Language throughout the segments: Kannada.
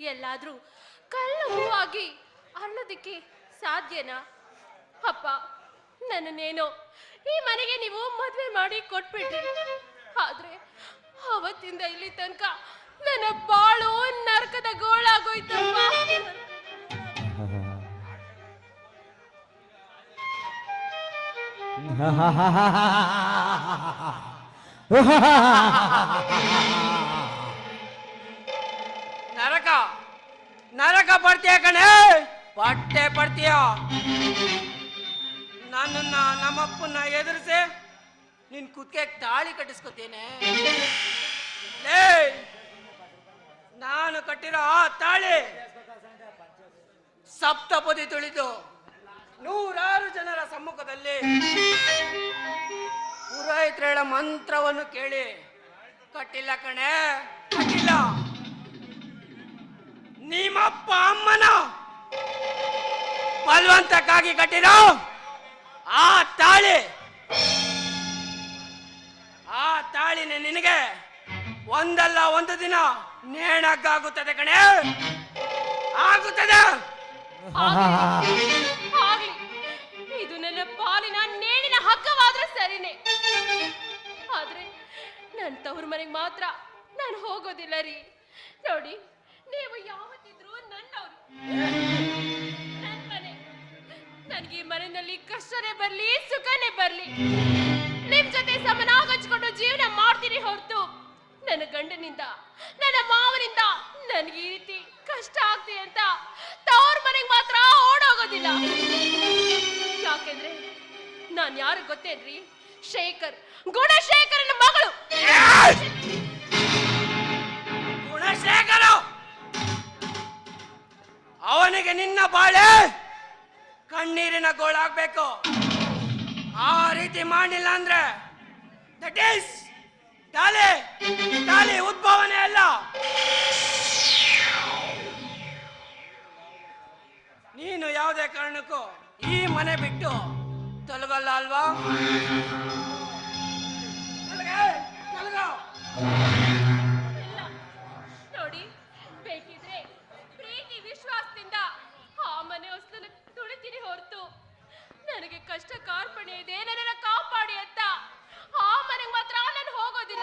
ಎಲ್ಲಾದ್ರೂ ಕಲ್ಲು ಹೂವಾಗಿ ಅರಳೋದಕ್ಕೆ ಸಾಧ್ಯನಾ? ಅಪ್ಪ, ನನ್ನನ್ನೇನೋ ಈ ಮನೆಗೆ ನೀವು ಮದುವೆ ಮಾಡಿ ಕೊಟ್ಬಿಟ್ರಿ. ಆದ್ರೆ ಅವತ್ತಿಂದ ಇಲ್ಲಿ ತನಕ ನನ್ನ ಬಾಳು ನರಕದ ಗೋಳಾಗೋಯ್ತಪ್ಪ. ಕಣೆ. ಪಟ್ಟೆ ಪಡ್ತೀಯ ನನ್ನನ್ನ, ನಮ್ಮಪ್ಪನ್ನ ಎದುರಿಸಿ ನಿನ್ ಕುತ್ತಿಗೆ ತಾಳಿ ಕಟ್ಟಿಸ್ಕೊತೇನೆ. ನಾನು ಕಟ್ಟಿರೋ ಆ ತಾಳಿ ಸಪ್ತಪದಿ ತುಳಿದು ನೂರಾರು ಜನರ ಸಮ್ಮುಖದಲ್ಲಿ ಪುರೋಹಿತರೇಳ ಮಂತ್ರವನ್ನು ಕೇಳಿ ಕಟ್ಟಿಲ್ಲ ಕಣೆ, ಕಟ್ಟಿಲ್ಲ. ನಿಮ್ಮಪ್ಪ ಅಮ್ಮನ ಬಲವಂತಕ್ಕಾಗಿ ಕಟ್ಟಿರೋ ಆ ತಾಳಿ, ಆ ತಾಳಿನ ನಿನಗೆ ಒಂದಲ್ಲ ಒಂದು ದಿನ ನೇಣಕ್ಕಾಗುತ್ತದೆ ಕಣೆ. ಆಗುತ್ತದೆ. ಇದು ನನ್ನ ಪಾಲಿನ ನೇಣಿನ ಹಗ್ಗವಾದ್ರೆ ಸರಿನೆ. ಆದ್ರೆ ನನ್ನ ತವ್ರ ಮನೆಗೆ ಮಾತ್ರ ನಾನು ಹೋಗೋದಿಲ್ಲ ರೀ. ನೋಡಿ ನೀವು ಯಾವತ್ತಿದ್ರು ನನ್ನವ್ರು. ನನ್ನ ಮನೆ. ನನ್ಗೆ ಮನೆಯಲ್ಲಿ ಕಷ್ಟನೇ ಬರ್ಲಿ, ಸುಖನೇ ಬರ್ಲಿ. ನಿಮ್ ಜೊತೆ ಸಮನಾಗಿ ಹಚ್ಕೊಂಡು ಜೀವನ ಮಾಡ್ತೀನಿ ಹೊರತು, ನನ್ನ ಗಂಡನಿಂದ, ನನ್ನ ಮಾವನಿಂದ ನನಗೆ ಈ ರೀತಿ ಕಷ್ಟ ಆಗ್ತಿದೆ ಅಂತ ತವ್ರ ಮನೆಗೆ ಮಾತ್ರ ಓಡೋಗೋದಿಲ್ಲ. ಯಾಕೆಂದ್ರೆ ನಾನ್ ಯಾರು ಗೊತ್ತೇನ್ರಿ? ಶೇಖರ್, ಗುಣಶೇಖರನ ಮಗಳು. ಗುಣಶೇಖರ! ಅವನಿಗೆ ನಿನ್ನ ಬಾಳೆ ಕಣ್ಣೀರಿನ ಗೋಳಾಗ್ಬೇಕು. ಆ ರೀತಿ ಮಾಡಿಲ್ಲ ಅಂದ್ರೆ ದಟ್ ಈಸ್ ತಾಲಿ ತಾಲಿ ಉದ್ಭವನೆ ಅಲ್ಲ. ನೀನು ಯಾವುದೇ ಕಾರಣಕ್ಕೂ ಈ ಮನೆ ಬಿಟ್ಟು ತೊಲಗಲ್ಲ ಅಲ್ವಾ? ತುಳಿತೀನಿ ಹೊರತು. ನನಗೆ ಕಷ್ಟ ಕಾರ್ಪಣ್ಯ ಇದೆ ನನ್ನನ್ನ ಕಾಪಾಡಿ ಅಂತ. ಆ ಮನೆಗೆ ಮಾತ್ರ ನಾನು ಹೋಗೋದಿಲ್ಲ.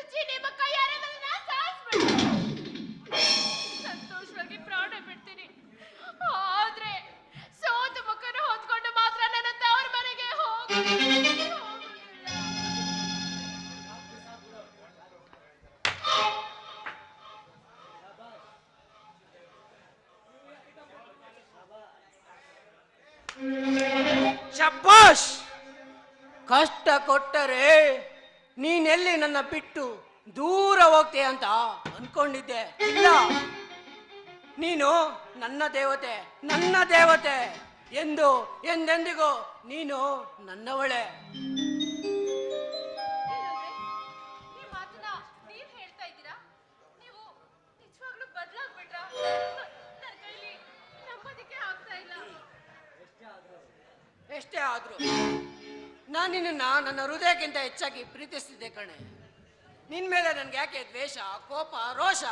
ಚುಚ್ಚಿ ಸಂತೋಷವಾಗಿ ಪ್ರಾಣ ಬಿಡ್ತೀನಿ. ಆದ್ರೆ ಸೋತು ಮುಖನ ಹೊತ್ಕೊಂಡು ಮಾತ್ರ ನನ್ನ ತವ್ರ ಮನೆಗೆ ಹೋಗೋದಿಲ್ಲ ಶಬ್ಬಾಷ್ ಕಷ್ಟ ಕೊಟ್ಟರೆ ನೀನೆಲ್ಲಿ ನನ್ನ ಬಿಟ್ಟು ದೂರ ಹೋಗ್ತೀಯ ಅಂತ ಅನ್ಕೊಂಡಿದ್ದೆ. ಇಲ್ಲ. ನೀನು ನನ್ನ ದೇವತೆ ನನ್ನ ದೇವತೆ ಎಂದು ಎಂದೆಂದಿಗೂ ನೀನು ನನ್ನವಳೆ. ಎಷ್ಟೇ ಆದ್ರೂ ನಾನು ನಿನ್ನ ನನ್ನ ಹೃದಯಕ್ಕಿಂತ ಹೆಚ್ಚಾಗಿ ಪ್ರೀತಿಸ್ತಿದ್ದೆ ಕಣೆ. ನಿನ್ ಮೇಲೆ ನನ್ಗೆ ಯಾಕೆ ದ್ವೇಷ, ಕೋಪ, ರೋಷ?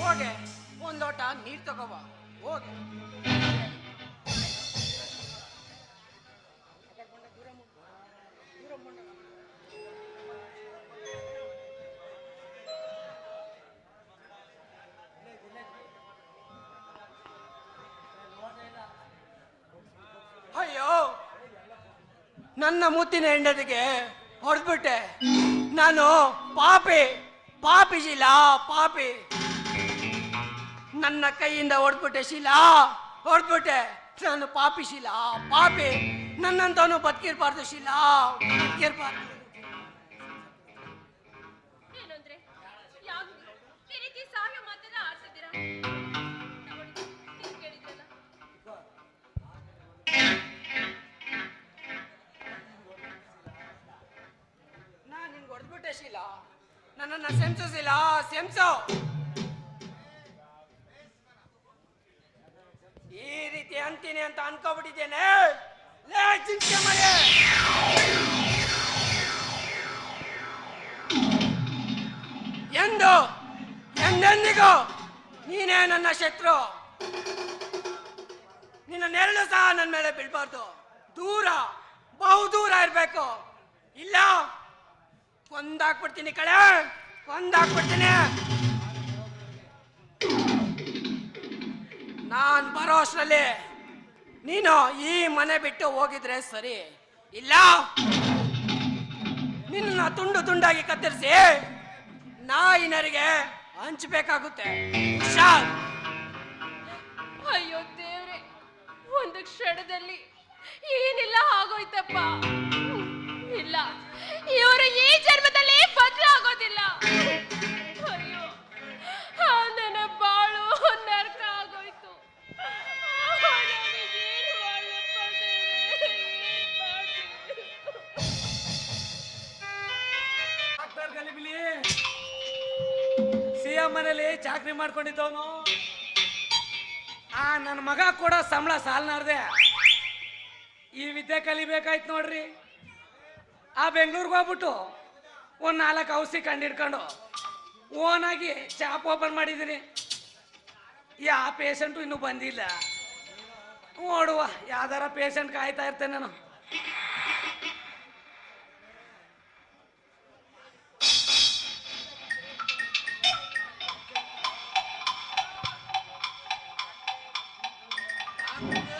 ಹೋಗೆ ಒಂದೋಟ ನೀರ್ ತಗೋಬಾ. ಹೋಗೆ. ಅಯ್ಯೋ, ನನ್ನ ಮುತ್ತಿನ ಹೆಂಡತಿಗೆ ಹೊಡೆದ್ಬಿಟ್ಟೆ. ನಾನು ಪಾಪಿ ಪಾಪಿ ಶೀಲಾ, ಪಾಪಿ. ನನ್ನ ಕೈಯಿಂದ ಹೊಡ್ಬಿಟ್ಟೆ ಶೀಲಾ ಹೊಡ್ಬಿಟ್ಟೆ ನಾನು ಪಾಪಿ ಶೀಲಾ, ಪಾಪಿ. ನನ್ನಂತವನು ಬದುಕಿರ್ಬಾರ್ದು ಶೀಲಾ, ಬದುಕಿರ್ಬಾರ್ದು. ಏನಂದ್ರೆ? ಯಾವ ಸಹಾಯ ನನ್ನನ್ನ ಸೆಂಸೋಸಿಲ್ಲ ಸೆಂಸೋ ಈ ರೀತಿ ಅಂತೀನಿ ಅಂತ ಅನ್ಕೋಬಿಟ್ಟಿದ್ದೇನೆ ಲೇ ಚಿಂತೆ ಮನೆ ಎಂದು ಎಂದೆಂದಿಗೂ ನೀನೇ ನನ್ನ ಶತ್ರು ನಿನ್ನ ನೆರಳು ಸಹ ನನ್ನ ಮೇಲೆ ಬೀಳ್ಬಾರ್ದು ದೂರ ಬಹು ದೂರ ಇರಬೇಕು ಇಲ್ಲ ಕೊಂದಾಕ್ಬಿಡ್ತೀನಿ ಕಳೆ, ಕೊಂದಾಕ್ಬಿಡ್ತೀನಿ. ನಾನು ಬರೋ ಅಷ್ಟರಲ್ಲಿ ನೀನು ಈ ಮನೆ ಬಿಟ್ಟು ಹೋಗಿದ್ರೆ ಸರಿ. ಇಲ್ಲ. ನಿನ್ನ ತುಂಡು ತುಂಡಾಗಿ ಕತ್ತರಿಸಿ ನಾಯಿನರಿಗೆ ಹಂಚಬೇಕಾಗುತ್ತೆ. ಅಯ್ಯೋ ದೇವ್ರೆ, ಒಂದು ಕ್ಷಣದಲ್ಲಿ ಏನಿಲ್ಲ ಆಗೋಯ್ತಪ್ಪ. ಇಲ್ಲ. ಇವರು ಈ ಜನ್ಮದಲ್ಲಿ ಬದಲಾಗೋದಿಲ್ಲ ಅಯ್ಯೋ, ಆ ನನ್ನ ಬಾಳು ನರಕ ಆಗೋಯ್ತು ನನಗೇನು ಮಾಡಪ್ಪ ದೇವ್ರೇ? ಏನ್ ಮಾಡ್ಲಿ? ಡಾಕ್ಟರ್ ಗಲಿಬಿಲಿ ಸಿ ಎಂ ಮನೇಲಿ ಚಾಕ್ರಿ ಮಾಡ್ಕೊಂಡಿದ್ದವನು ಆ ನನ್ನ ಮಗ ಕೂಡ ಸಂಬಳ ಸಾಲ್ನಾರ್ದೆ ಈ ವಿದ್ಯೆ ಕಲಿಬೇಕಾಯ್ತು ನೋಡ್ರಿ ಆ ಬೆಂಗಳೂರಿಗೆ ಹೋಗ್ಬಿಟ್ಟು ಒಂದು ನಾಲ್ಕು ಔಷಧಿ ಕಂಡಿಡ್ಕೊಂಡು ಓನಾಗಿ ಶಾಪ್ ಓಪನ್ ಮಾಡಿದ್ದೀನಿ. ಯಾವ ಪೇಷಂಟು ಇನ್ನೂ ಬಂದಿಲ್ಲ. ನೋಡುವ, ಯಾವ್ದಾರ ಪೇಷಂಟ್ ಕಾಯ್ತಾ ಇರ್ತೇನೆ ನಾನು. ಡಾಕ್ಟ್ರೇ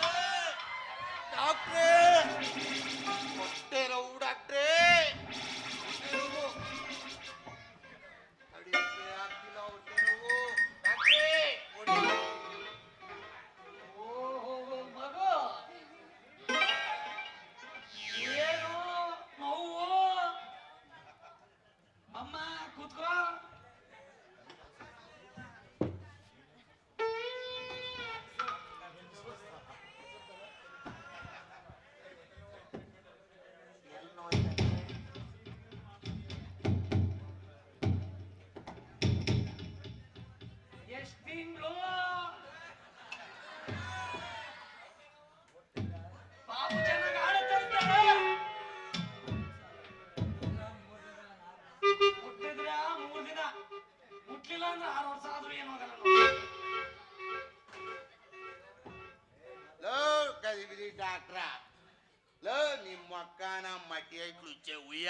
ನಿಮ್ಮ ಅಕ್ಕನ ಮಟ್ಟಿಗೆ ಕುಚ್ಚೆ ಉಯ್ಯ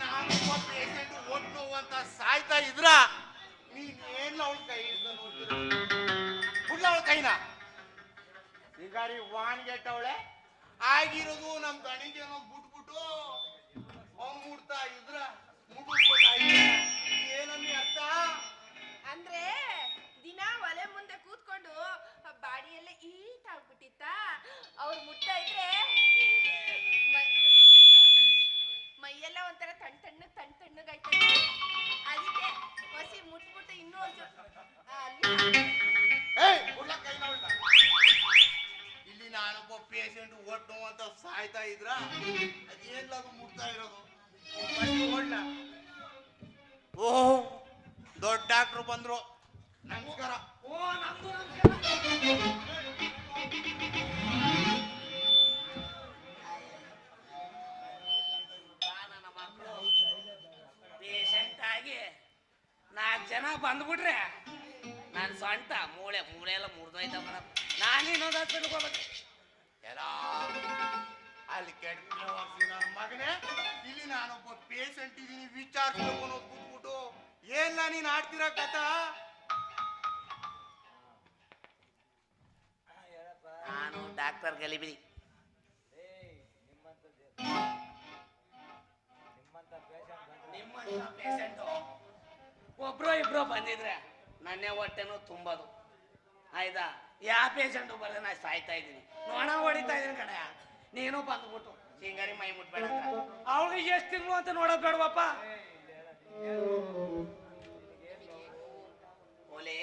ನಾನು ಪೇಷಂಟ್ ಒಟ್ಟು ಅಂತ ಸಾಯ್ತಾ ಇದ್ರ? ನೀನ್ ಏನ್ ಅವಳ ಕೈ ಹುಡ್ಲ ಅವಳ ಕೈನ? ಸಿಂಗಾರಿ ಅವಳೆ. ಆಗಿರೋದು ನಮ್ ಗಣಿಗೇನೋ ಬಿಟ್ಬಿಟ್ಟು ಅವ್ನು ಮುಡ್ತಾ ಇದ್ರ? ಮುಗಿಸ್ಕೊತಾ ಏನನ್ನ ಅರ್ಥ ಅಂದ್ರೆ ದಿನ ಒಲೆ ಮುಂದೆ ಕೂತ್ಕೊಂಡು ಬಾಡಿ ಎಲ್ಲ ಈಟ್ ಆಗ್ಬಿಟ್ಟಿತ್ತ. ಅವ್ರು ಮುಟ್ತಾ ಇದ್ರೆ ಮೈಯೆಲ್ಲ ಒಂಥರ ತಣ್ಣ ತಣ್ಣಗ್ ತಣ್ಣ ತಣ್ಣಗಾಯ್ತದೆ ಅದಕ್ಕೆ ಹೊಸಿ ಮುಟ್ಬಿಟ್ಟು ಇನ್ನೂ ಇಲ್ಲಿ ನಾನೊಬ್ಬ ಪೇಷಂಟ್ ಒಟ್ಟು ಅಂತ ಸಾಯ್ತಾ ಇದ್ರ? ಅದೇನ್ ಅದು ಮುಟ್ತಾ ಇರೋದು? ಓ ದೊಡ್ಡ ಡಾಕ್ಟ್ರು ಬಂದ್ರು. ನಮಸ್ಕಾರ. ಓ ನಮ್ದು ಪೇಷಂಟ್ ಆಗಿ ನಾಲ್ಕು ಜನ ಬಂದ್ಬಿಟ್ರೆ ನಾನು ಸೊಂಟ ಮೂಳೆ ಮೂಳೆ ಎಲ್ಲ ಮುರಿದೋಯ್ತ ಮೇಡಮ್ ನಾನು ಇನ್ನೊಂದು ಹಾಸ್ಪಿಟ್ಲ್ಗೆ ಹೋಗ್ಬೇಕು. ಎಲ್ಲ ಅಲ್ಲಿ ಕೆಟ್ಟ ಮಗನೇ ಇಲ್ಲಿ ನಾನೊಬ್ಬ ಪೇಷಂಟ್ ಇದೀನಿ ವಿಚಾರಿಸ್ಬೇಕು ಅನ್ನೋದು ಕೂತ್ಬಿಟ್ಟು ನಾ ನೀನ್ ಆಡ್ತಿರೋ ಕಥ? ನಾನು ಡಾಕ್ಟರ್ ಗಲಿಬಿರಿ ಒಬ್ರು ಇಬ್ರು ಬಂದಿದ್ರೆ ನನ್ನೇ ಹೊಟ್ಟೆನೂ ತುಂಬೋದು. ಆಯ್ತಾ? ಯಾವ ಪೇಷಂಟು ಬರದೆ ನಾ ಸಾಯ್ತಾ ಇದ್ದೀನಿ. ನೋಣ ಹೊಡಿತಾ ಇದೀನಿ ಕಡೆ ನೀನು ಬಂದ್ಬಿಟ್ಟು ಹಿಂಗಾರಿ ಮೈ ಮುಟ್ಬೇಡ ಅವಳಿಗೆ ಎಷ್ಟು ತಿಂಗಳು ಅಂತ ನೋಡೋದು ಬೇಡವಪ್ಪ? ಓಲೆ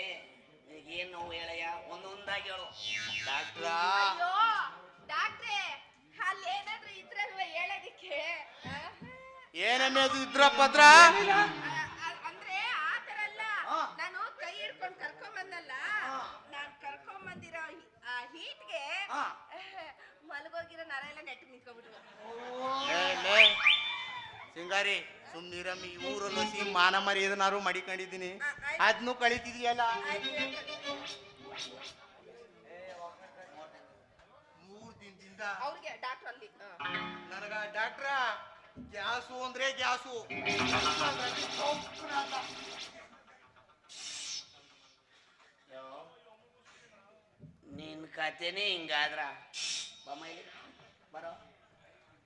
ನಿನಗೇನು ನೋವು ಹೇಳಯ್ಯ ಒಂದೊಂದಾಗಿ ಹೇಳು. ಡಾಕ್ಟ್ರ? ಅಯ್ಯೋ ಡಾಕ್ಟ್ರೆ ಅಲ್ಲಿ ಏನಾದ್ರೂ ಇದ್ರಲ್ವ ಹೇಳೋದಿಕ್ಕೆ? ಏನಮ್ಮೆ ಅದು ಇದ್ರ ಪತ್ರ ಅ- ಅ- ಅಂದ್ರೆ ಆ ತರ ಅಲ್ಲ. ನಾನು ಕೈ ಹಿಡ್ಕೊಂಡು ಕರ್ಕೊಂಬಂದಲ್ಲ. ನಾನ್ ಕರ್ಕೊಂಬಂದಿರೋ ಹಿ- ಆ ಹೀಟ್ಗೆ ಹಾ. ಮಲಗೋಗಿರೋ ನರ ಎಲ್ಲ ಲೇ, ಲೇ. ಸಿಂಗಾರಿ ಸುಮ್ನಿರಮ್ಮಿ ಈ ಊರಲ್ಲಿ ಹಸಿ ಮಾನ ಮರ್ಯಾದನಾರು ಮಡಿಕೊಂಡಿದ್ದೀನಿ. ಅದ್ನು ಕಳಿತಿದ್ಯಲ್ಲ? ಮೂರು ದಿನದಿಂದ ಅವ್ರಿಗೆ ಡಾಕ್ಟರ್ ಅಲ್ಲಿ. ನನಗ ಡಾಕ್ಟ್ರ ಗ್ಯಾಸು ಅಂದ್ರೆ ಗ್ಯಾಸು. ನಿನ್ ಕತೆನೇ ಹಿಂಗಾದ್ರ. ಇಲ್ಲಿ ಬರೋ.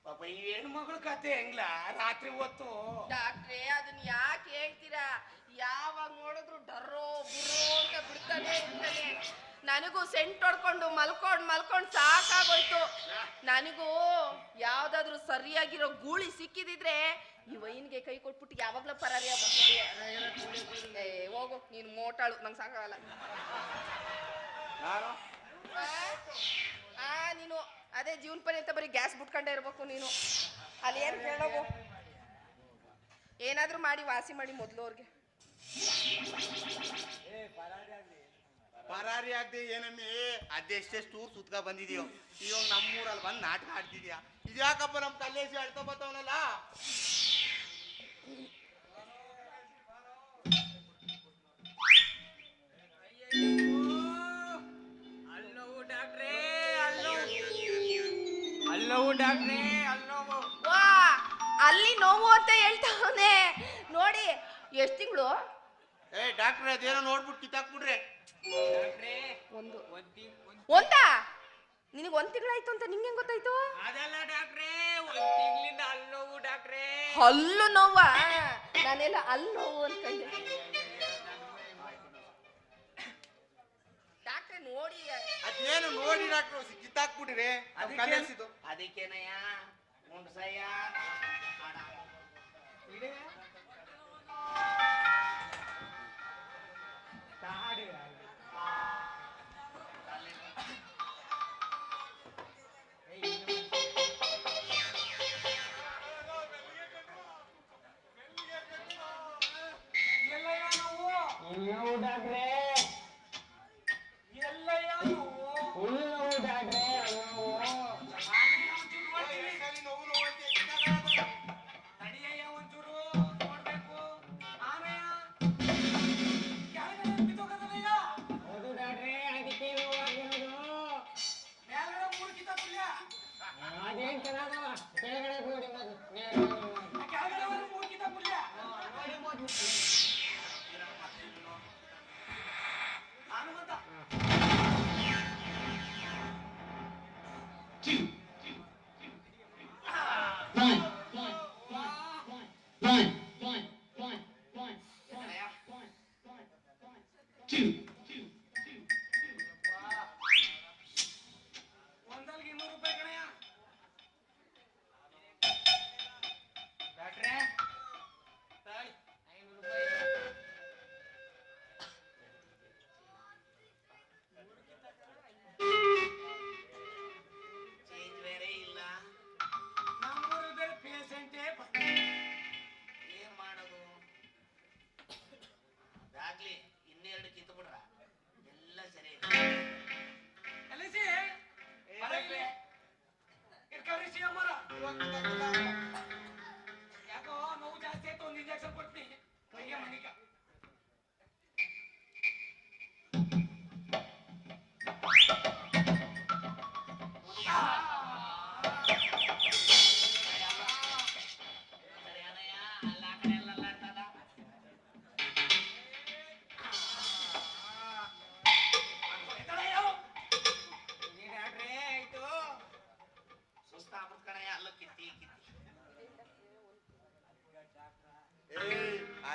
ಪಾಪ ಈ ಮಗಳು ಕತೆ ಹೆಂಗ್ಲ? ರಾತ್ರಿ ಹೊತ್ತು. ಡಾಕ್ಟ್ರೇ ಅದನ್ನ ಯಾಕೆ ಹೇಳ್ತೀರಾ? ಯಾವಾಗ ನೋಡಿದ್ರು ಡರ್ರೋ ಬುರ್ರೋ ಅಂತ ಬಿಡ್ತಾನೆ ಇರ್ತಾನೆ. ನನಗೂ ಸೆಂಟ್ ಹೊಡ್ಕೊಂಡು ಮಲ್ಕೊಂಡು ಮಲ್ಕೊಂಡು ಸಾಕಾಗೋಯ್ತು. ನನಗೂ ಯಾವ್ದಾದ್ರು ಸರಿಯಾಗಿರೋ ಗೂಳಿ ಸಿಕ್ಕಿದಿದ್ರೆ ಈ ವೈನ್ಗೆ ಕೈ ಕೊಟ್ಬಿಟ್ಟು ಯಾವಾಗ್ಲೂ ಪರಾರಿಯ ಏ ಹೋಗು ನೀನು ಮೋಟಾಳು ನಂಗೆ ಸಾಕಾಗಲ್ಲ. ನಾನು? ಆ ನೀನು ಅದೇ ಜೀವನ ಪರಿ ಅಂತ ಬರೀ ಗ್ಯಾಸ್ ಬಿಟ್ಕೊಂಡೇ ಇರ್ಬೇಕು ನೀನು. ಅಲ್ಲಿ ಏನು ಕೇಳೋಗು ಏನಾದರೂ ಮಾಡಿ ವಾಸಿ ಮಾಡಿ ಮೊದಲು ಅವ್ರಿಗೆ. ಪರಾರಿ ಆಗದೆ ಏನಮ್ಮಿ? ಅದೆಷ್ಟೆಷ್ಟು ಸುತ್ಕ ಬಂದಿದೀಯೋ. ಇವಾಗ ನಮ್ಮೂರಲ್ಲಿ ಬಂದು ನಾಟಕ ಆಡ್ತಿದ್ಯಾ? ಇದ್ಯಾಕಪ್ಪ ನಮ್ಮ ಕಲ್ಲೇಸಿ ಹೇಳ್ತಾ ಬರ್ತಾವನಲ್ಲ ಅಲ್ಲೋವು ಅಲ್ಲೋವು ಡಾಕ್ಟ್ರೇ ಅಲ್ಲೋವು ವಾ ಅಲ್ಲಿ ನೋವು ಅಂತ ಹೇಳ್ತಾವನೆ. ನೋಡಿ ಎಷ್ಟು ತಿಂಗಳು? ಏ ಡಾಕ್ಟ್ರೇ ಅದೇನೋ ನೋಡ್ಬಿಟ್ಟು ಕಿತ್ತಾಕ್ಬಿಡ್ರಿ ಡಾಕ್ಟ್ರೇ ಒಂದು. ಒಂದಿ ಒಂದ್ ಒಂದಾ? ನಿನಗೆ ಒಂದ್ ತಿಂಗಳಾಯ್ತು ಅಂತ ನಿಂಗೆ ಹೆಂಗ್ ಗೊತ್ತಾಯ್ತು? ಅದಲ್ಲ ಡಾಕ್ಟ್ರೇ ಒಂದ್ ತಿಂಗಳಿಂದ ಅಲ್ಲೋವು ಡಾಕ್ಟ್ರೇ. ಹಲ್ಲು ನೋವಾ? ನಾನೆಲ್ಲ ಅಲ್ಲಿ ನೋವು ಅನ್ಕೊಂಡೆ. ಅದೇನು ನೋಡಿ ಡಾಕ್ಟ್ರು ಕಿತ್ತಾಕ್ಬಿಡ್ರಿ ನಮ್ ಅದಕ್ಕೆ- ಅದಕ್ಕೇನಯ್ಯ? ಮುಂಡ್ಸಯ್ಯ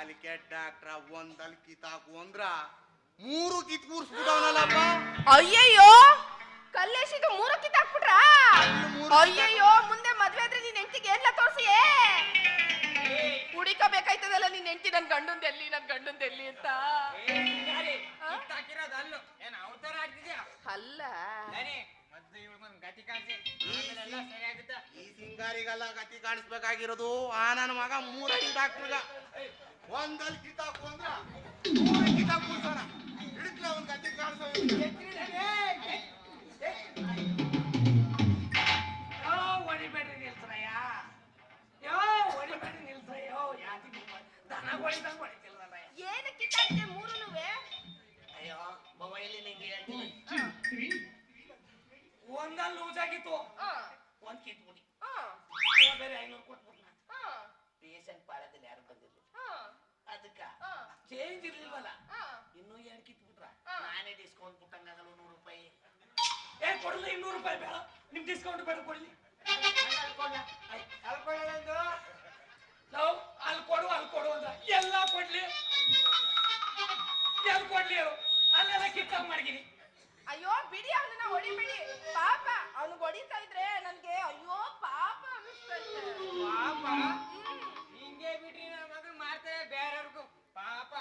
ಅಲ್ಲಿಕೆ ಡಾಕ್ಟ್ರ ಒಂದಲ್ಲಿ ಕಿತಾಕು ಅಂದ್ರ ಮೂರು ಕಿತ್ ಕೂರ್ಸ್ಬಿಟ್ಟವನಲ್ಲಪ್ಪ. ಅಯ್ಯಯ್ಯೋ! ಕಲ್ಲೇಶಿದು ಮೂರು ಕಿತ್ತಾಕ್ಬಿಟ್ರಾ ಮೂರು ಅಯ್ಯಯ್ಯೋ ಮುಂದೆ ಮದ್ವೆ ಆದ್ರೆ ನಿನ್ ಹೆಂಡತಿಗೆ ಎಲ್ಲ ತೋರ್ಸಿಯೇ? ಹುಡಿಕಬೇಕಾಯ್ತದಲ್ಲ ನಿನ್ ಹೆಂಡತಿ ನನ್ ಗಂಡಂದ ಎಲ್ಲಿ ನನ್ ಗಂಡಂದ ಎಲ್ಲಿ ಅಂತ ಅಲ್ಲ. ಅಲ್ಲು. ಇವಳು ಗತಿ ಕಾಣಿಸಿ ಸರಿ ಆಗುತ್ತಾ ಈ ಸಿಂಗಾರಿಗೆಲ್ಲ ಗತಿ ಕಾಣಿಸ್ಬೇಕಾಗಿರೋದು. ಆ ನನ್ನ ಮಗ ಮೂರಡಿ ಡಾಕ್ಟರ್ಗ ಒಂದಲ್ಲಿ ಕಿತ್ತಾಕು ಅಂದ್ರೆ ಮೂರ ಕಿತ್ತಾಕ್ ಕೂರ್ಸೋಣ ಹಿಡಿಕ್ಲ ಒಂದ್ ಗತಿ ಕಾಣಿಸೋ ಕೊಡ್ಲಿ ಇನ್ನೂರು ರೂಪಾಯಿ ಬೇಡ ನಿಮ್ ಡಿಸ್ಕೌಂಟ್ ಬೇಡ ಕೊಡಲಿ ನಾವು ಅಲ್ಲಿ ಕೊಡು ಅಲ್ಲಿ ಕೊಡು ಅಂತ ಎಲ್ಲ ಕೊಡ್ಲಿ ಎಲ್ಲಿ ಕೊಡ್ಲಿ ಅಲ್ಲೆಲ್ಲ ಕಿತ್ತಂಗ್ ಮಾಡಿದೀನಿ ಅಯ್ಯೋ ಬಿಡಿ ಅವನನ್ನ ಹೊಡಿಬಿಡಿ ಪಾಪ ಅವನು ಹೊಡಿತಾ ಇದ್ರೆ ನನ್ಗೆ ಅಯ್ಯೋ ಪಾಪ ಅನಿಸ್ತಾ ಇದೆ ಪಾಪ. ಹಿಂಗೆ ಬಿಡ್ರಿ ನನ್ನ ಮಗನ್ ಮಾಡ್ತಾರೆ ಬೇರೆಯವ್ರಿಗೂ ಪಾಪ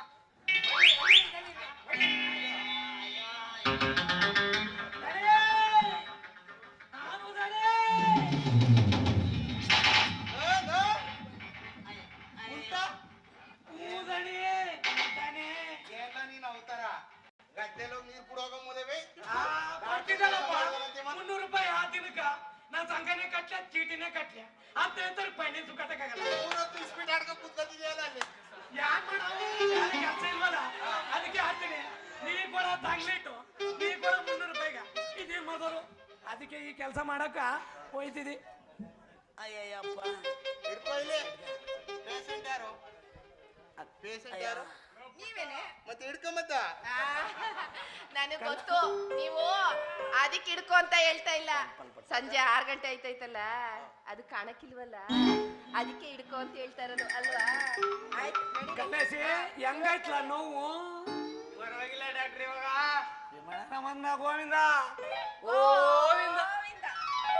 ಮಾಡಕ್ಕ ಹೋಯ್ತಿದಿ. ಅಯ್ಯಯ್ಯಪ್ಪ. ಹಿಡ್ಕೊ ಇಲ್ಲಿ. ಪೇಷಂಟ್ ಯಾರು? ಪೇಷಂಟ್ ಯಾರು? ನೀವೇನೆ? ಮತ್ತೆ ಹಿಡ್ಕೊಂಬತ್ತ ನನಗೆ ಗೊತ್ತು. ನೀವು ಅದಕ್ಕೆ ಹಿಡ್ಕೊ ಅಂತ ಹೇಳ್ತಾ ಇಲ್ಲ. ಸಂಜೆ ಆರ್ ಗಂಟೆ ಆಯ್ತೈತಲ್ಲ ಅದು ಕಾಣಕ್ಕಿಲ್ವಲ್ಲ? ಅದಕ್ಕೆ ಹಿಡ್ಕೊ ಅಂತ ಹೇಳ್ತಾ ಇರೋದು ಅಲ್ವಾ. ಕಲ್ಲೇಸಿ ಹೆಂಗಾಯ್ತಲ್ಲ ನೋವು? ಪರವಾಗಿಲ್ಲ ಡಾಕ್ಟ್ರ್ ಇವಾಗ. ಗೋವಿಂದ ಗೋವಿಂದ. ಓ